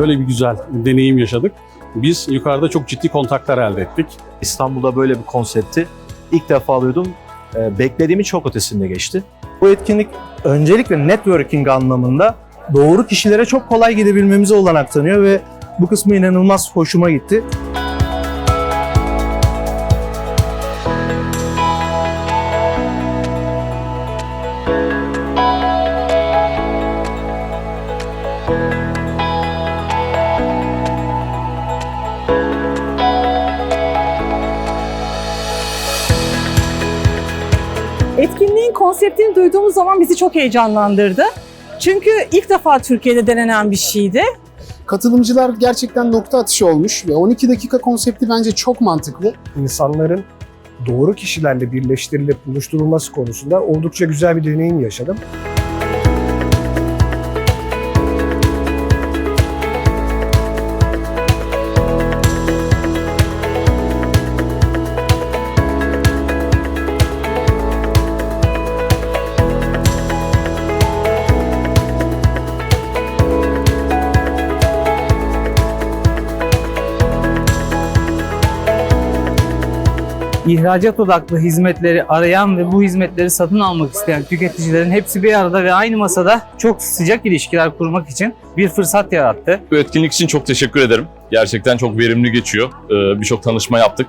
şöyle bir güzel deneyim yaşadık. Biz yukarıda çok ciddi kontaklar elde ettik. İstanbul'da böyle bir konsepti ilk defa duydum. Ee, beklediğimin çok ötesinde geçti. Bu etkinlik öncelikle networking anlamında doğru kişilere çok kolay gidebilmemize olanak tanıyor ve bu kısmı inanılmaz hoşuma gitti. Etkinliğin konseptini duyduğumuz zaman bizi çok heyecanlandırdı. Çünkü ilk defa Türkiye'de denenen bir şeydi. Katılımcılar gerçekten nokta atışı olmuş ve 12 dakika konsepti bence çok mantıklı. insanların doğru kişilerle birleştirilip buluşturulması konusunda oldukça güzel bir deneyim yaşadım. İhracat odaklı hizmetleri arayan ve bu hizmetleri satın almak isteyen tüketicilerin hepsi bir arada ve aynı masada çok sıcak ilişkiler kurmak için bir fırsat yarattı. Bu etkinlik için çok teşekkür ederim. Gerçekten çok verimli geçiyor. Ee, Birçok tanışma yaptık.